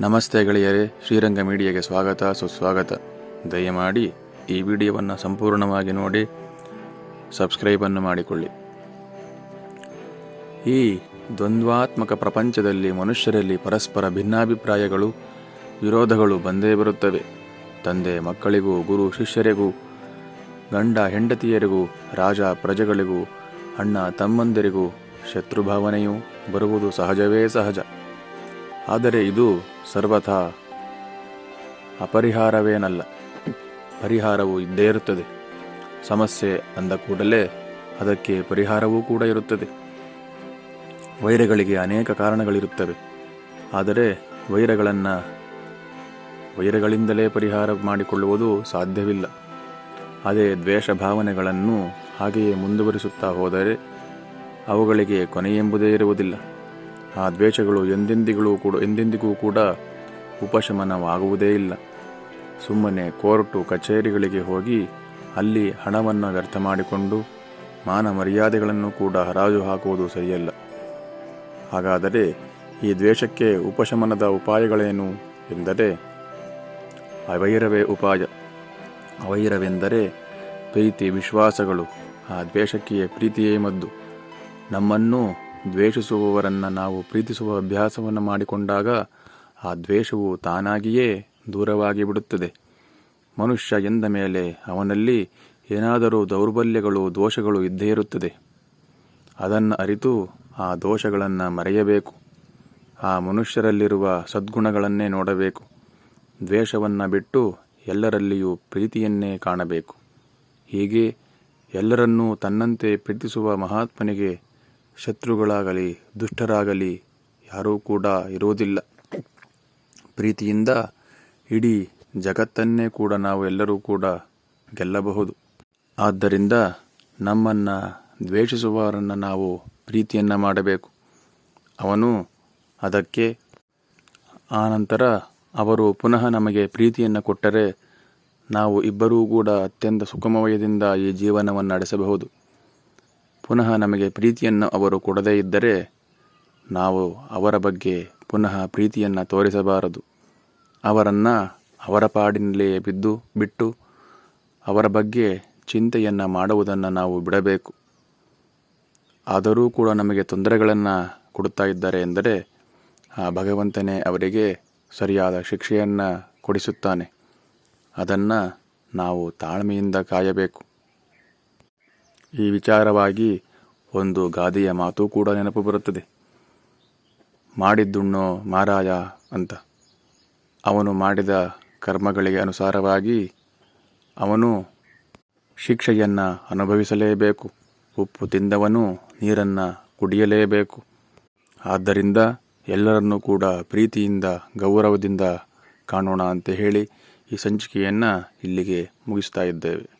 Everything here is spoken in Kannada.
ನಮಸ್ತೆ ಗೆಳೆಯರೇ, ಶ್ರೀರಂಗ ಮೀಡಿಯಾಗೆ ಸ್ವಾಗತ, ಸುಸ್ವಾಗತ. ದಯಮಾಡಿ ಈ ವಿಡಿಯೋವನ್ನು ಸಂಪೂರ್ಣವಾಗಿ ನೋಡಿ ಸಬ್ಸ್ಕ್ರೈಬನ್ನು ಮಾಡಿಕೊಳ್ಳಿ. ಈ ದ್ವಂದ್ವಾತ್ಮಕ ಪ್ರಪಂಚದಲ್ಲಿ ಮನುಷ್ಯರಲ್ಲಿ ಪರಸ್ಪರ ಭಿನ್ನಾಭಿಪ್ರಾಯಗಳು, ವಿರೋಧಗಳು ಬಂದೇ ಬರುತ್ತವೆ. ತಂದೆ ಮಕ್ಕಳಿಗೂ, ಗುರು ಶಿಷ್ಯರಿಗೂ, ಗಂಡ ಹೆಂಡತಿಯರಿಗೂ, ರಾಜ ಪ್ರಜೆಗಳಿಗೂ, ಅಣ್ಣ ತಮ್ಮಂದಿರಿಗೂ ಶತ್ರುಭಾವನೆಯೂ ಬರುವುದು ಸಹಜವೇ ಸಹಜ. ಆದರೆ ಇದು ಸರ್ವಥಾ ಅಪರಿಹಾರವೇನಲ್ಲ. ಪರಿಹಾರವು ಇದ್ದೇ ಇರುತ್ತದೆ. ಸಮಸ್ಯೆ ಅಂದ ಕೂಡಲೇ ಅದಕ್ಕೆ ಪರಿಹಾರವೂ ಕೂಡ ಇರುತ್ತದೆ. ವೈರಗಳಿಗೆ ಅನೇಕ ಕಾರಣಗಳಿರುತ್ತವೆ. ಆದರೆ ವೈರಗಳನ್ನು ವೈರಗಳಿಂದಲೇ ಪರಿಹಾರ ಮಾಡಿಕೊಳ್ಳುವುದು ಸಾಧ್ಯವಿಲ್ಲ. ಅದೇ ದ್ವೇಷ ಭಾವನೆಗಳನ್ನು ಹಾಗೆಯೇ ಮುಂದುವರಿಸುತ್ತಾ ಹೋದರೆ ಅವುಗಳಿಗೆ ಕೊನೆಯೆಂಬುದೇ ಇರುವುದಿಲ್ಲ. ಆ ದ್ವೇಷಗಳು ಎಂದೆಂದಿಗೂ ಕೂಡ ಎಂದೆಂದಿಗೂ ಕೂಡ ಉಪಶಮನವಾಗುವುದೇ ಇಲ್ಲ. ಸುಮ್ಮನೆ ಕೋರ್ಟು ಕಚೇರಿಗಳಿಗೆ ಹೋಗಿ ಅಲ್ಲಿ ಹಣವನ್ನು ವ್ಯರ್ಥ ಮಾಡಿಕೊಂಡು ಮಾನ ಮರ್ಯಾದೆಗಳನ್ನು ಕೂಡ ಹರಾಜು ಹಾಕುವುದು ಸರಿಯಲ್ಲ. ಹಾಗಾದರೆ ಈ ದ್ವೇಷಕ್ಕೆ ಉಪಶಮನದ ಉಪಾಯಗಳೇನು ಎಂದರೆ ಅವೈರವೇ ಉಪಾಯ. ಅವೈರವೆಂದರೆ ಪ್ರೀತಿ ವಿಶ್ವಾಸಗಳು. ಆ ದ್ವೇಷಕ್ಕೆ ಪ್ರೀತಿಯೇ ಮದ್ದು. ನಮ್ಮನ್ನು ದ್ವೇಷಿಸುವವರನ್ನು ನಾವು ಪ್ರೀತಿಸುವ ಅಭ್ಯಾಸವನ್ನು ಮಾಡಿಕೊಂಡಾಗ ಆ ದ್ವೇಷವು ತಾನಾಗಿಯೇ ದೂರವಾಗಿ ಬಿಡುತ್ತದೆ. ಮನುಷ್ಯ ಎಂದ ಮೇಲೆ ಅವನಲ್ಲಿ ಏನಾದರೂ ದೌರ್ಬಲ್ಯಗಳು, ದೋಷಗಳು ಇದ್ದೇ ಇರುತ್ತದೆ. ಅದನ್ನು ಅರಿತು ಆ ದೋಷಗಳನ್ನು ಮರೆಯಬೇಕು. ಆ ಮನುಷ್ಯರಲ್ಲಿರುವ ಸದ್ಗುಣಗಳನ್ನೇ ನೋಡಬೇಕು. ದ್ವೇಷವನ್ನು ಬಿಟ್ಟು ಎಲ್ಲರಲ್ಲಿಯೂ ಪ್ರೀತಿಯನ್ನೇ ಕಾಣಬೇಕು. ಹೀಗೆ ಎಲ್ಲರನ್ನೂ ತನ್ನಂತೆ ಪ್ರೀತಿಸುವ ಮಹಾತ್ಮನಿಗೆ ಶತ್ರುಗಳಾಗಲಿ, ದುಷ್ಟರಾಗಲಿ ಯಾರೂ ಕೂಡ ಇರುವುದಿಲ್ಲ. ಪ್ರೀತಿಯಿಂದ ಇಡೀ ಜಗತ್ತನ್ನೇ ಕೂಡ ನಾವು ಎಲ್ಲರೂ ಕೂಡ ಗೆಲ್ಲಬಹುದು. ಆದ್ದರಿಂದ ನಮ್ಮನ್ನು ದ್ವೇಷಿಸುವವರನ್ನು ನಾವು ಪ್ರೀತಿಯನ್ನು ಮಾಡಬೇಕು. ಅವನು ಅದಕ್ಕೆ ಆನಂತರ ಅವರು ಪುನಃ ನಮಗೆ ಪ್ರೀತಿಯನ್ನು ಕೊಟ್ಟರೆ ನಾವು ಇಬ್ಬರೂ ಕೂಡ ಅತ್ಯಂತ ಸುಖಮಯದಿಂದ ಈ ಜೀವನವನ್ನು ನಡೆಸಬಹುದು. ಪುನಃ ನಮಗೆ ಪ್ರೀತಿಯನ್ನು ಅವರು ಕೊಡದೇ ಇದ್ದರೆ ನಾವು ಅವರ ಬಗ್ಗೆ ಪುನಃ ಪ್ರೀತಿಯನ್ನು ತೋರಿಸಬಾರದು. ಅವರನ್ನು ಅವರ ಪಾಡಿನಲ್ಲೇ ಬಿದ್ದು, ಬಿಟ್ಟು ಅವರ ಬಗ್ಗೆ ಚಿಂತೆಯನ್ನು ಮಾಡುವುದನ್ನು ನಾವು ಬಿಡಬೇಕು. ಆದರೂ ಕೂಡ ನಮಗೆ ತೊಂದರೆಗಳನ್ನು ಕೊಡುತ್ತಾ ಇದ್ದಾರೆ ಎಂದರೆ ಆ ಭಗವಂತನೇ ಅವರಿಗೆ ಸರಿಯಾದ ಶಿಕ್ಷೆಯನ್ನು ಕೊಡಿಸುತ್ತಾನೆ. ಅದನ್ನು ನಾವು ತಾಳ್ಮೆಯಿಂದ ಕಾಯಬೇಕು. ಈ ವಿಚಾರವಾಗಿ ಒಂದು ಗಾದೆಯ ಮಾತು ಕೂಡ ನೆನಪು ಬರುತ್ತದೆ. ಮಾಡಿದ್ದುಣ್ಣೋ ಮಾರಾಯ ಅಂತ. ಅವನು ಮಾಡಿದ ಕರ್ಮಗಳಿಗೆ ಅನುಸಾರವಾಗಿ ಅವನು ಶಿಕ್ಷೆಯನ್ನು ಅನುಭವಿಸಲೇಬೇಕು. ಉಪ್ಪು ತಿಂದವನು ನೀರನ್ನು ಕುಡಿಯಲೇಬೇಕು. ಆದ್ದರಿಂದ ಎಲ್ಲರನ್ನೂ ಕೂಡ ಪ್ರೀತಿಯಿಂದ, ಗೌರವದಿಂದ ಕಾಣೋಣ ಅಂತ ಹೇಳಿ ಈ ಸಂಚಿಕೆಯನ್ನು ಇಲ್ಲಿಗೆ ಮುಗಿಸ್ತಾ ಇದ್ದೇವೆ.